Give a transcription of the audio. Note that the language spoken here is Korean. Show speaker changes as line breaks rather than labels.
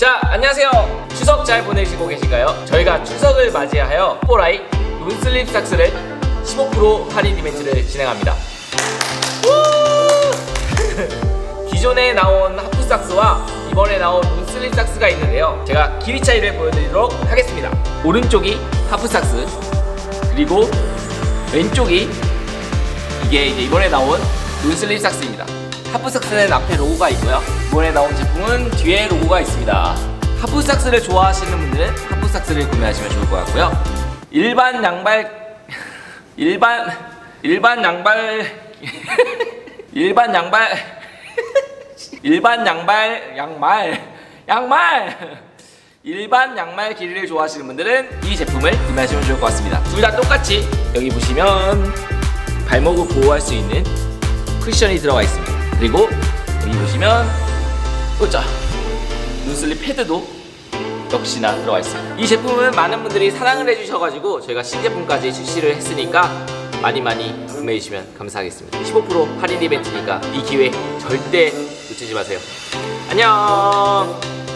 자, 안녕하세요. 추석 잘 보내시고 계신가요? 저희가 추석을 맞이하여 뽀라이 눈슬립 삭스를 15% 할인 이벤트를 진행합니다. 우! 기존에 나온 하프 삭스와 이번에 나온 눈슬립 삭스가 있는데요. 제가 길이 차이를 보여드리도록 하겠습니다. 오른쪽이 하프 삭스, 그리고 왼쪽이 이게 이제 이번에 나온 눈슬립 삭스입니다. 하프 삭스는 앞에 로고가 있고요. 이번에 나온 제품은 뒤에 로고가 있습니다. 하프 삭스를 좋아하시는 분들은 하프 삭스를 구매하시면 좋을 것 같고요. 일반 양발 일반 일반 양발 일반 양발 일반 양발 양말 양말 일반 양말 길이를 좋아하시는 분들은 이 제품을 구매하시면 좋을 것 같습니다. 둘 다 똑같이 여기 보시면 발목을 보호할 수 있는 쿠션이 들어가 있습니다. 그리고 여기 보시면 으짜 눈슬립 패드도 역시나 들어가 있습니다. 이 제품은 많은 분들이 사랑을 해주셔가지고 저희가 신제품까지 출시를 했으니까 많이 많이 구매해 주시면 감사하겠습니다. 15% 할인 이벤트니까 이 기회 절대 놓치지 마세요. 안녕.